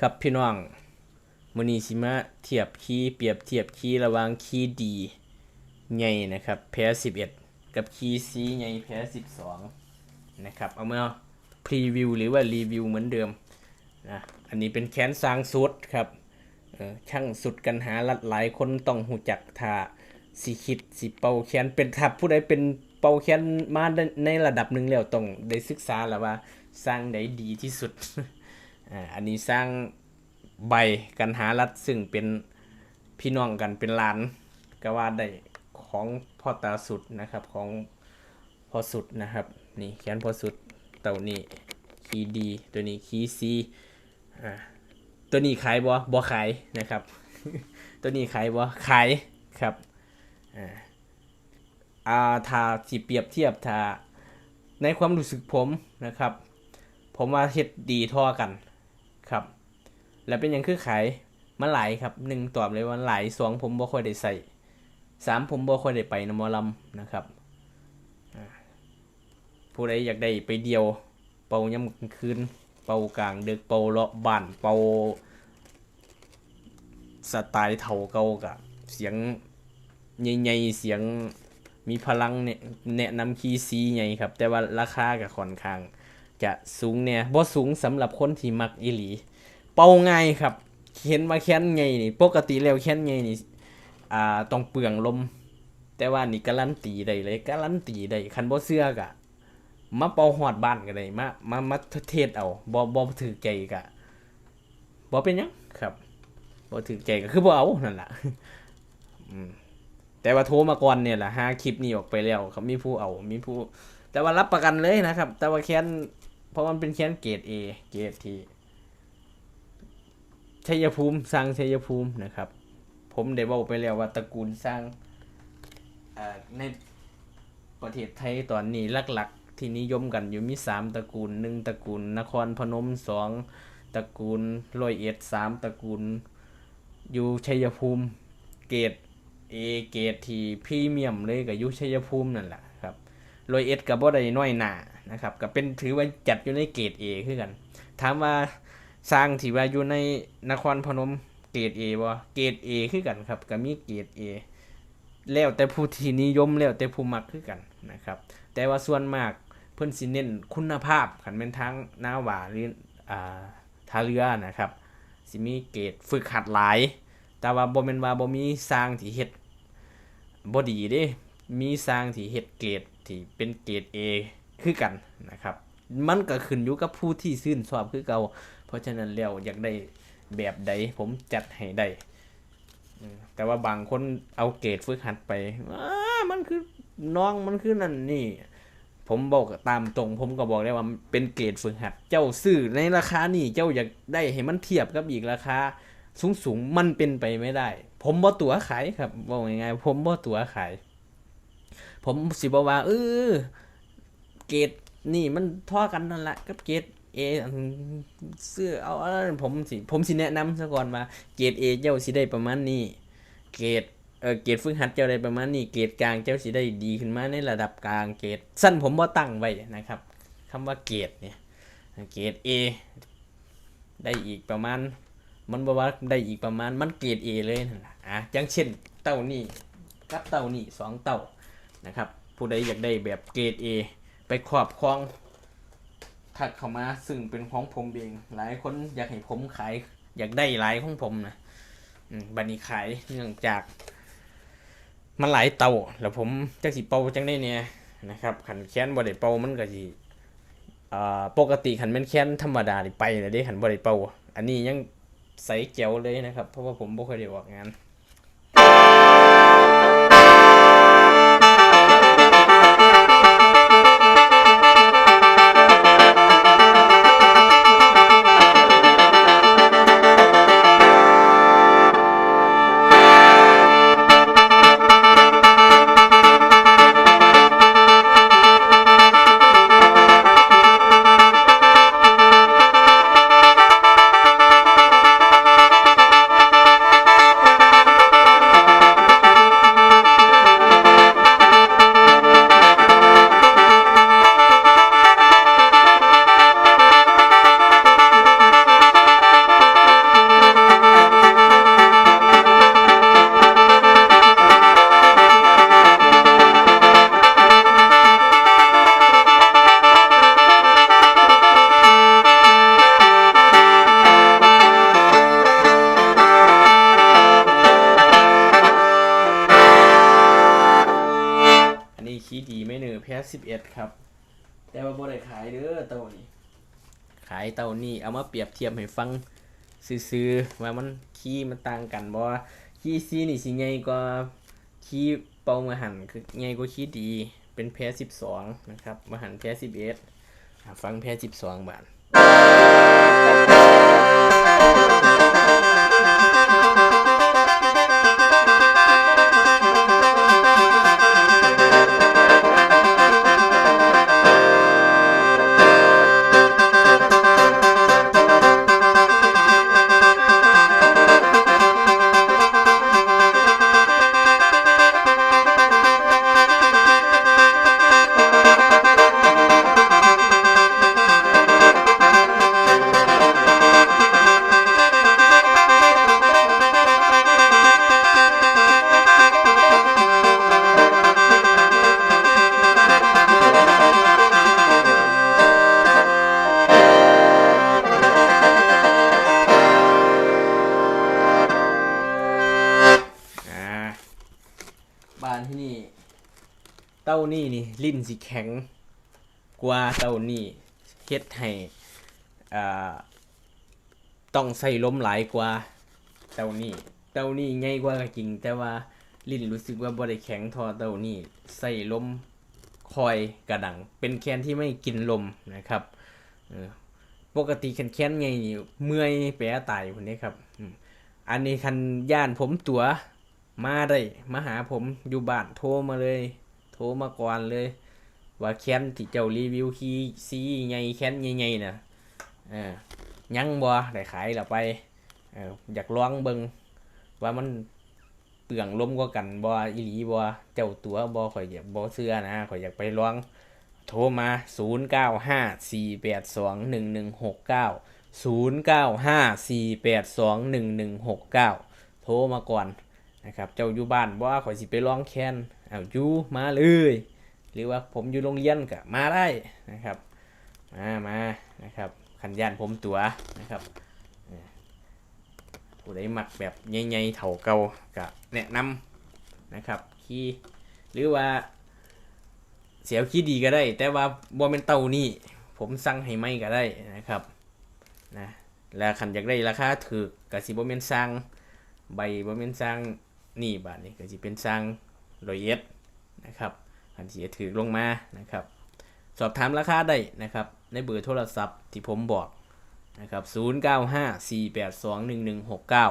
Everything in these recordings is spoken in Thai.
ครับพี่น้องมือนีสิมาเทียบคีย์เปรียบเทียบคีย์ระหว่างคีย์ดีใหญ่นะครับแพ้11กับคีย์ C ใหญ่แพ้12นะครับเอามาพรีวิวหรือว่ารีวิวเหมือนเดิมนะอันนี้เป็นแขนสร้างสุดครับช่างสุดกันหาลัดหลายคนต้องหูจักท่าสิคิดสิเป่าแขนเป็นทับผู้ใดเป็นเป่าแขนมาในระดับหนึ่งแล้วต้องได้ศึกษาแล้วว่าสร้างได้ดีที่สุด อ่าอันนี้สร้างใบกันหารัดซึ่งเป็นพี่น้องกันเป็นหลาน ก็ว่าได้ของพ่อตาสุดนะครับของพ่อสุดนะครับนี่แขนพ่อสุดเต่านี่คีดีตัวนี้คีซีอ่าตัวนี้ขายบ่บ่ขายนะครับ ตัวนี้ขายบ่ขายครับอ่าอาถ้าสิเปรียบเทียบถ้าในความรู้สึกผมนะครับ ผมว่าเฮ็ดดีท่อกัน ครับ แล้วเป็นหยังคือขายมันหลายครับหนึ่งตอบเลยว่าหลายสองผมบ่ค่อยได้ใส่สามผมบ่ค่อยได้ไปนมอลำนะครับผู้ใดอยากได้ไปเดียว เป่าย่ำกลางคืน เป่ากลางดึกเป่าเลาะบ้านเป่าสไตล์เท่าเก่ากะเสียงใหญ่ๆเสียงมีพลังเนี่ยแนะนำคีซีใหญ่ครับ แต่ว่าราคากับค่อนข้าง จะสูงเนี่ยบ่สูงสำหรับคนที่มักอีหลี เป่าไงครับเห็นว่าแค้นไงนี่ปกติแล้วแค้นไงนี่อ่าต้องเปลืองลม แต่ว่านี่การันตีได้เลยการันตีได้คันบ่เชื่อกะมาเป่าฮอดบ้านก็ได้มามามาเทศเอาบ่บ่ถือใจกะบ่เป็นยังครับบ่ถือใจก็คือบ่เอานั่นล่ะแต่ว่าโทรมาก่อนเนี่ยแหละหาคลิปนี้ออกไปแล้วครับมีผู้เอา มีผู้ แต่ว่ารับประกันเลยนะครับ แต่ว่าแค้น เพราะมันเป็นแค้นเกรด A เกรดทีชัยภูมิสร้างชัยภูมินะครับ ผมได้บอกไปแล้วว่าตระกูลสร้างในประเทศไทยตอนนี้หลักๆ ที่นิยมกันอยู่มีสามตระกูลหนึ่งตระกูลนครพนมสองตระกูลรอยเอ็ดสามตระกูล อยู่ชัยภูมิ เกรด A เกรดทีพรีเมียมเลยกับยู่ชัยภูมินั่นแหละครับรอยเอ็ดกับบ่ได้น้อยหนา นะครับก็เป็นถือว่าจัดอยู่ในเกรด A คือกัน ถามว่าสร้างที่ว่าอยู่ในนครพนมเกรด A บ่เกรด A คือกันครับก็มีเกรด A แล้วแต่ผู้ที่นิยมแล้วแต่ผู้มักคือกันนะครับ แต่ว่าส่วนมากเพิ่อนสิเน้นคุณภาพคันเป็นทางหน้าหวาหรืออ่าทาเรือนะครับสิมีเกรดฝึกหัดหลาย แต่ว่าบ่แม่นว่าบ่มีสร้างที่เฮ็ดบ่ดีเด้มีสร้างที่เฮ็ดเกรดที่เป็นเกรด A คือกันนะครับ มันก็ขึ้นอยู่กับผู้ที่ชื่นชอบคือเก่าเพราะฉะนั้นแล้วอยากได้แบบใดผมจัดให้ได้แต่ว่าบางคนเอาเกรดฝึกหัดไปมันคือน้องมันคือนั่นนี่ผมบอกตามตรง ผมก็บอกได้ว่าเป็นเกรดฝึกหัด เจ้าซื้อในราคานี่เจ้าอยากได้ให้มันเทียบกับอีกราคาสูงสูงมันเป็นไปไม่ได้ ผมบ่ตัวขายครับบอกง่ายๆผมบ่ตัวขาย ผมสิบอกว่าเออ เกรดนี่มันท่อกันนั่นแหละกับเกรดเอเสื้อเอาผมสิผมสิแนะนำซะก่อนว่าเกรดเอเจ้าสิได้ประมาณนี้เกรดเออเกรดฝึกหัดเจ้าได้ประมาณนี้เกรดกลางเจ้าสิได้ดีขึ้นมาในระดับกลางเกรดสั้นผมบ่ตั้งไว้นะครับคำว่าเกรดเนี่ยเกรด A ได้อีกประมาณ มันบอกว่าได้อีกประมาณมันเกรด A เลยนั่นล่ะอะอย่างเช่นเต้านี่กับเต้านี่สองเต้านะครับผู้ใดอยากได้แบบเกรด A ไปครอบครองถักเข้ามาซึ่งเป็นของผมเอง หลายคนอยากให้ผมขาย อยากได้หลายของผมนะบัดนี้ขายเนื่องจาก มันหลายเตาแล้วผมจักสิเป่าจังได้เนี่ยนะครับขันแค้นบ่ได้เป่ามันก็สิปกติขันแม่นแค้นธรรมดาไปแล้วเด้ขันบ่ได้เป่าอันนี้ยังใส่เจ๋วเลยนะครับ เพราะว่าผมบ่เคยได้ออกงาน 81ครับ แต่ว่าบ่ได้ขายเด้อเต้านี้ขายเต้านี้เอามาเปรียบเทียบให้ฟังซื่อๆว่ามันขี้มันต่างกันบ่ว่าขี้ซีนี่สิใหญ่กว่าขี้เป่ามาหันคือใหญ่กว่าขี้ดี เป็นแพ้12นะครับมาหันแพ้11อะฟังแพ้12บาท ต้านี่นี่ลิ้นสิแข็ง กว่าเต้านี่เฮ็ดให้อ่าต้องใส่ล้มหลายกว่าเต้านี่เต้านี่ใหญ่กว่าก็จริง แต่ว่าลิ้นรู้สึกว่าบ่ได้แข็งทอเต้านี่ใส่ล้มคอยกระดัง เป็นแคนที่ไม่กินลมนะครับปกติแคนแคนไงนี่เมื่อยแปรตายคนนี้ครับอันนี้คันย่านผมตัวมาได้มาหาผมอยู่บ้านโทรมาเลย โทรมาก่อนเลย ว่าแค้นที่เจ้ารีวิวคีซีใหญ่แค้นใหญ่ๆน่ะเออยังบ่ได้ขายแล้วไปเอออยากลองเบิงว่ามันเปลืองล้มกว่ากันบ่อีหลีบ่เจ้าตัวบ่ข่อยอยากบ่เชื่อนะข่อยอยากไปลอง โทรมา 0954821169 0954821169 โทรมาก่อนนะครับ เจ้าอยู่บ้านบ่ว่าข่อยสิไปร้องแคน เอาอยู่มาเลย หรือว่าผมอยู่โรงเรียนก็มาได้นะครับ มามานะครับขันยานผมตัวนะครับผู้ใดหมักแบบใหญ่ๆเถ่าเก่าก็แนะนำนะครับขี้หรือว่าเสียวขี้ดีก็ได้ แต่ว่าบ่เป็นเตานี่ผมสั่งให้ไม่ก็ได้นะครับนะแล้วขันอยากได้ราคาถูกก็สิบ่แม่นสั่งใบบ่แม่นสั่งนี่บาทนี้ก็จะเป็นสร้าง รอยเอ็ดนะครับอันที่จะถือลงมานะครับ สอบถามราคาได้นะครับ ในเบอร์โทรศัพท์ที่ผมบอกนะครับ0 9 5 4 8 2 1 1 6 9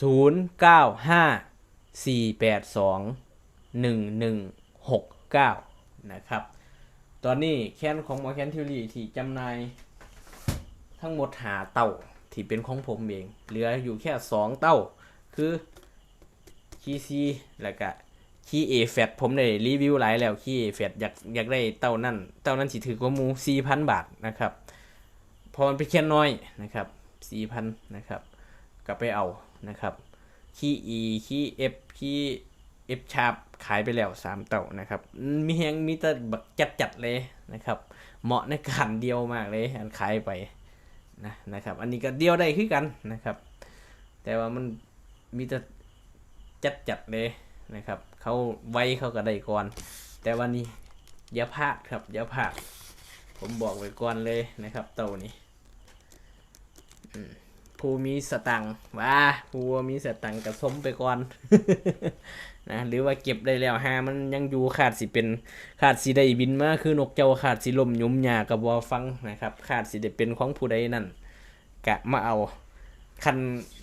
0 9 5 4 8 2 1 1 6 9 นะครับ ตอนนี้แคนของหมอแคนทิวรีที่จำหน่ายทั้งหมดหาเต้าที่เป็นของผมเอง เหลืออยู่แค่ 2 เต้า คือคีซีแล้วก็ คีเอแฟตผมได้รีวิวหลายแล้วคีเอแฟตอยากอยากได้เต้านั่นเต้านั้นสิถือกว่ามูสี่พันบาทนะครับเพอมันเป็นแค่น้อยนะครับสี่พันนะครับก็ไปเอานะครับคีอีคีเอฟคีเอฟชาร์ปขายไปแล้วสามเต้านะครับ มีแฮงมีแต่บักจัดจัดเลยนะครับ เหมาะในการเดียวมากเลยอันขายไปนะนะครับ อันนี้ก็เดียวได้คือกันนะครับ แต่ว่ามันมีแต่จัดจัดเลยนะครับ เขาไว้เขาก็ได้ก่อน แต่วันนี้อย่าพลาดครับอย่าพลาดผมบอกไว้ก่อนเลยนะครับเต่านี้ผู้มีสตังว่าผู้มีสตังกระสมไปก่อนนะหรือว่าเก็บได้แล้วหามันยังอยู่ขาดสิเป็นขาดสิได้บินมาคือนกเจ้าขาดสิลมยุมหยากับบอฟังนะครับ ขาดสิได้เป็นของผู้ใดนั่นกะมาเอาคัน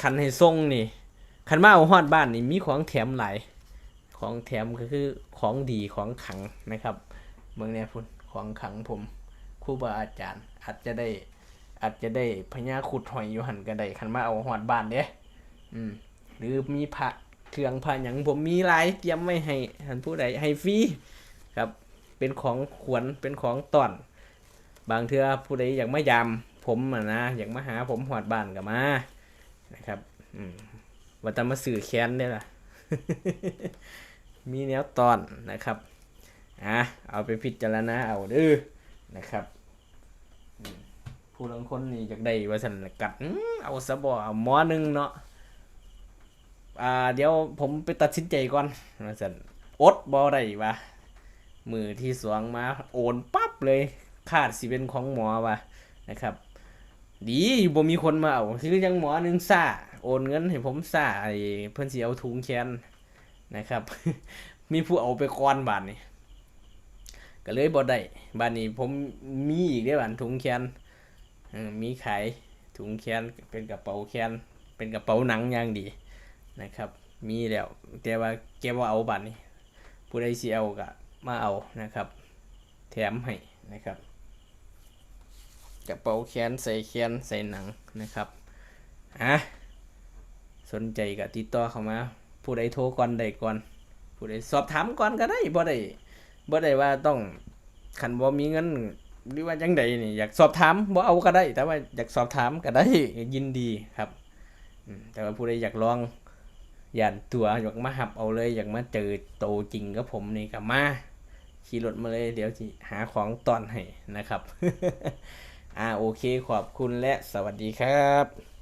คันให้ส่งนี่คันมาเอาฮอดบ้านนี่มีของแถมหลาย ของแถมก็คือของดีของขังนะครับเมืองเนี่ยพุ่นของขังผมครูบาอาจารย์ อาจจะได้ อาจจะได้พญาขุดหอยอยู่หันก็ได้คันมาเอาฮอดบ้านเด้อืม หรือมีพระเครื่องพระหยังผมมีหลายเตรียมไว้ให้ท่านผู้ใดให้ฟรีครับ เป็นของขวัญเป็นของต้อน บางเทื่อผู้ใดอยากมายามผมนะอยากมาหาผมหอดบ้านก็มานะครับ อืมว่าจะมาสื่อแค้นได้ล่ะ มีแนวตอนนะครับอะเอาไปพิจารณาเอาเด้อนะครับผู้ลังคนนี่อยากได้ว่าสันกัดอื้อเอาซะบ่เอาหมอหนึ่งเนาะอ่าเดี๋ยวผมไปตัดสินใจก่อนว่าสันอดบ่ได้วะมือที่สองมาโอนปั๊บเลยคาดสิเป็นของหมอวะนะครับ ดีบ่มีคนมาเอาคือยังหมอหนึ่งซ่าโอนเงินให้ผมซ่าไอ้เพิ่นสิเอาถุงแขนนะครับ มีผู้เอาไปก่อนบาดนี้ก็เลยบ่ได้บาดนี้ผมมีอีกได้อบาดถุงแขนมีขายถุงแขนเป็นกระเป๋าแขนเป็นกระเป๋าหนังอย่างดีนะครับ มีแล้วแต่ว่าแกบ่าเอาบาดนี้ผู้ใดสิเอาก็มาเอานะครับ แถมให้นะครับ กระเป๋าแขนใส่แขนใส่หนังนะครับอะสนใจก็ติดต่อเข้ามาผู้ใดโทรก่อนได้ก่อนผู้ใดสอบถามก่อนก็ได้บ่ได้บ่ได้ว่าต้องคันบ่มีเงินหรือว่าจังใดนี่อยากสอบถามบ่เอาก็ได้ แต่ว่าอยากสอบถามก็ได้ยินดีครับแต่ว่าผู้ใดอยากลองย่านตัวอยากมาหับเอาเลย อยากมาเจอโตจริงกับผมนี่ก็มาขี่รถมาเลยเดี๋ยวหาของตอนให้นะครับ อ่าโอเคขอบคุณและสวัสดีครับ